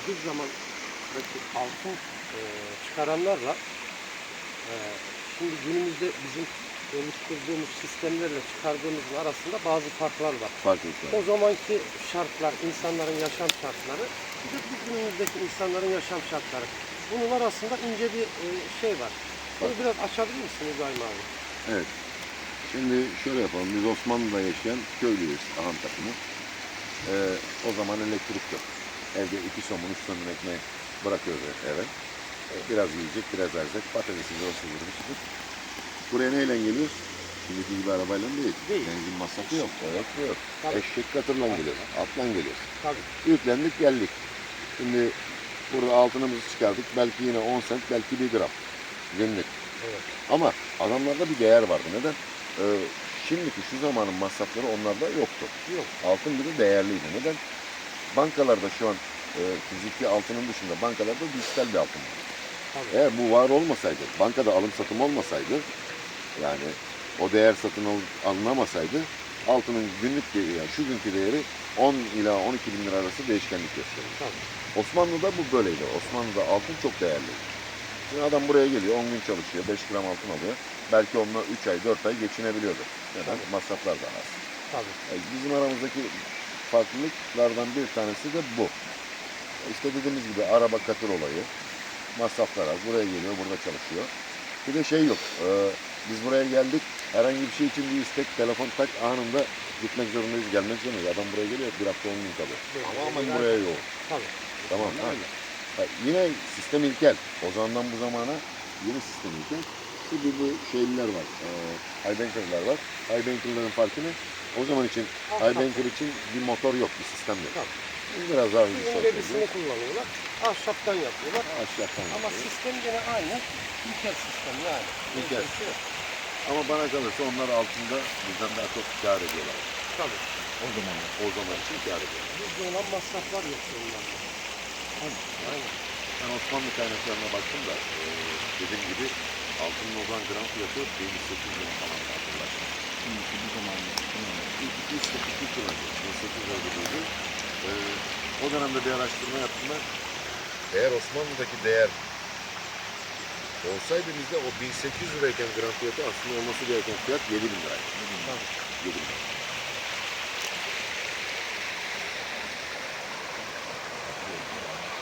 ahir zamandaki altın e, çıkaranlarla e, şimdi günümüzde bizim oluşturduğumuz sistemlerle çıkardığımızın arasında bazı farklar var. Farklılıklar. O zamanki şartlar, insanların yaşam şartları, bir de bu günümüzdeki insanların yaşam şartları. Bunun arasında ince bir e, şey var. Bunu biraz açabilir misin İbrahim abi? Evet. Şimdi şöyle yapalım. Biz Osmanlı'da yaşayan köylüyüz. Takımı. Ee, o zaman elektrik yok. Evde iki somun, üç somun ekmeği bırakıyoruz eve. Biraz yiyecek, biraz erzek. Patatesimizi o sızır, bir Buraya neyle geliyoruz? Şimdiki gibi arabayla değil. Değil. Benzin masrafı yok. Evet yok. Tabii. Eşek katırla geliyoruz. Atla geliyoruz. Tabii. Yüklendik geldik. Şimdi burada altınımızı çıkardık. Belki yine 10 sent, belki 1 gram. Günlük. Evet. Ama adamlarda bir değer vardı. Neden? Ee, şimdiki şu zamanın masrafları onlarda yoktu. Yok. Altın bir de değerliydi. Neden? Bankalarda şu an e, fiziki altının dışında bankalarda dijital bir altın var. Tabii. Eğer bu var olmasaydı, bankada alım satım olmasaydı, yani o değer satın al- alınamasaydı altının günlük değeri, yani şu günkü değeri 10 ila 12 bin lira arası değişkenlik gösterir. Tabii. Osmanlı'da bu böyleydi. Osmanlı'da altın çok değerli. Şimdi adam buraya geliyor, 10 gün çalışıyor, 5 gram altın alıyor. Belki onunla 3 ay, 4 ay geçinebiliyordu. Neden? Tabii. Masraflar da az. Tabii. E, Bizim aramızdaki farklılıklardan bir tanesi de bu. İşte dediğimiz gibi araba katır olayı, masraflar az. Buraya geliyor, burada çalışıyor. Bir de şey yok, e, biz buraya geldik, herhangi bir şey için bir istek, telefon tak anında gitmek zorundayız, gelmek zorundayız. Adam buraya geliyor, bir hafta 10 gün kalıyor. Tamamen şeyler- buraya yoğun. Tabii. Tamam. Ha. yine sistem ilkel. O zamandan bu zamana yeni sistem ilkel. Şimdi bu şeyliler var. E, Highbanker'lar var. Highbanker'ların farkı ne? O zaman için Haybenker için bir motor yok, bir sistem yok. Tamam. Biraz daha hızlı Sizin bebisini kullanıyorlar. Ahşaptan yapıyorlar. Aşağıdan Ama yapıyor. sistem gene aynı. İlkel sistem yani. İlkel. Şey Ama bana kalırsa onlar altında bizden daha çok kar ediyorlar. Tabii. O zaman o zaman için kar ediyorlar. Bizde olan masraflar yok ondan. Aynen. Ben Osmanlı kaynaklarına baktım da e, dediğim gibi altının olan gram fiyatı 1800 lira falan. Kaldılar. 2002 bir zamanlar. 8 ayda. Ee, o dönemde bir araştırma yaptım ben. Eğer Osmanlı'daki değer olsaydı bizde o 1800 lirayken Grand Fiyatı aslında olması gereken fiyat 7000 liraydı. 7000 lira. 7000 lira.